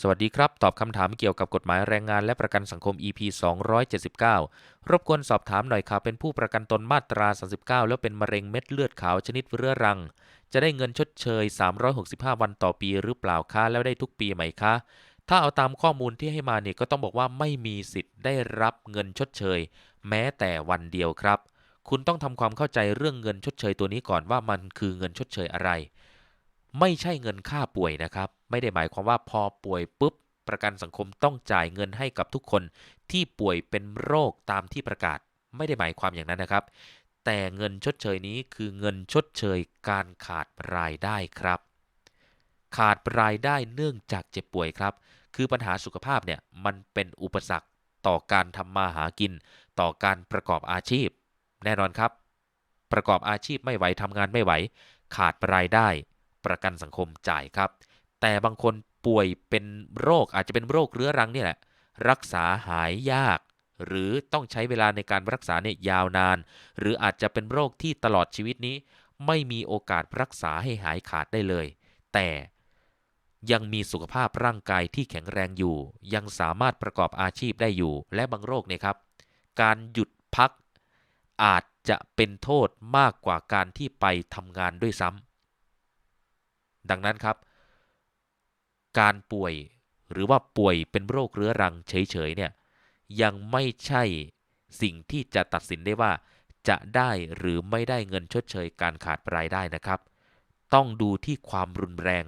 สวัสดีครับ ตอบคำถามเกี่ยวกับกฎหมายแรงงานและประกันสังคม EP 279 รบกวนสอบถามหน่อยครับเป็นผู้ประกันตนมาตรา 39 แล้วเป็นมะเร็งเม็ดเลือดขาวชนิดเรื้อรัง จะได้เงินชดเชย 365 วันต่อปีหรือเปล่าคะแล้วได้ทุกปีไหมคะ ถ้าเอาตามข้อมูลที่ให้มาเนี่ยก็ต้องบอกว่าไม่มีสิทธิ์ได้รับเงินชดเชย แม้แต่วันเดียวครับ คุณต้องทำความเข้าใจเรื่องเงินชดเชยตัวนี้ก่อนว่ามันคือเงินชดเชยอะไร ไม่ใช่เงินค่าป่วยนะครับ ไม่ได้หมายความว่าพอป่วยปุ๊บ ประกันสังคมต้องจ่ายเงินให้กับทุกคนที่ป่วยเป็นโรคตามที่ประกาศ ไม่ได้หมายความอย่างนั้นนะครับ แต่เงินชดเชยนี้คือเงินชดเชยการขาดรายได้ครับ ขาดรายได้เนื่องจากเจ็บป่วยครับ คือปัญหาสุขภาพเนี่ยมันเป็นอุปสรรคต่อการทำมาหากิน ต่อการประกอบอาชีพ แน่นอนครับ ประกอบอาชีพไม่ไหวทำงานไม่ไหว ขาดรายได้ ประกันสังคมจ่ายครับ แต่บางคนป่วยเป็นโรคอาจจะเป็นโรคเรื้อรังนี่แหละ รักษาหายยาก หรือต้องใช้เวลาในการรักษาเนี่ยยาวนาน หรืออาจจะเป็นโรคที่ตลอดชีวิตนี้ ไม่มีโอกาสรักษาให้หายขาดได้เลย แต่ยังมีสุขภาพร่างกายที่แข็งแรงอยู่ ยังสามารถประกอบอาชีพได้อยู่ และบางโรคเนี่ยครับ การหยุดพักอาจจะเป็นโทษมากกว่าการที่ไปทำงานด้วยซ้ำดังนั้นครับ การป่วยหรือว่าป่วยเป็นโรคเรื้อรังเฉยๆเนี่ยยังไม่ใช่สิ่งที่จะตัดสินได้ว่า จะได้หรือไม่ได้เงินชดเชยการขาดรายได้นะครับ ต้องดูที่ความรุนแรง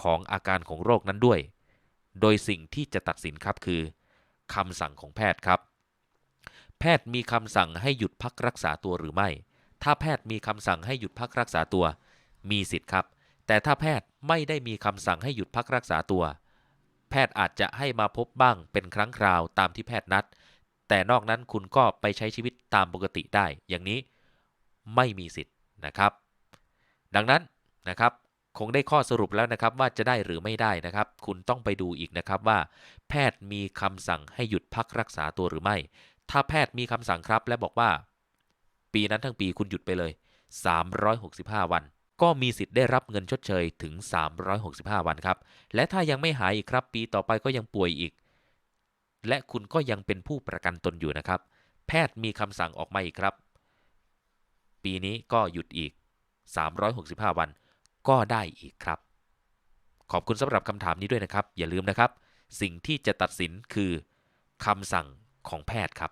ของอาการของโรคนั้นด้วย โดยสิ่งที่จะตัดสินครับคือคำสั่งของแพทย์ครับ แพทย์มีคำสั่งให้หยุดพักรักษาตัวหรือไม่ ถ้าแพทย์มีคำสั่งให้หยุดพักรักษาตัว มีสิทธิ์ครับ แต่ถ้าแพทย์ไม่ได้มีคำสั่งให้หยุดพักรักษาตัว แพทย์อาจจะให้มาพบบ้างเป็นครั้งคราวตามที่แพทย์นัด แต่นอกนั้นคุณก็ไปใช้ชีวิตตามปกติได้ อย่างนี้ไม่มีสิทธิ์นะครับ ดังนั้นนะครับคงได้ข้อสรุปแล้วนะครับว่าจะได้หรือไม่ได้นะครับ คุณต้องไปดูอีกนะครับว่า แพทย์มีคำสั่งให้หยุดพักรักษาตัวหรือไม่ ถ้าแพทย์มีคำสั่งครับและบอกว่า ปีนั้นทั้งปีคุณหยุดไปเลย 365 วัน ก็มีสิทธิ์ได้รับเงินชดเชยถึง 365 วันครับ และถ้ายังไม่หายอีกครับ ปีต่อไปก็ยังป่วยอีก และคุณก็ยังเป็นผู้ประกันตนอยู่นะครับ แพทย์มีคำสั่งออกมาอีกครับ ปีนี้ก็หยุดอีก 365 วัน ก็ได้อีกครับ ขอบคุณสำหรับคำถามนี้ด้วยนะครับ อย่าลืมนะครับ สิ่งที่จะตัดสินคือคำสั่งของแพทย์ครับ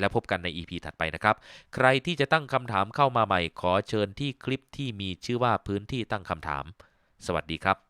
และพบกันใน EP ถัดไปนะครับ ใครที่จะตั้งคำถามเข้ามาใหม่ขอเชิญที่คลิปที่มีชื่อว่าพื้นที่ตั้งคำถาม สวัสดีครับ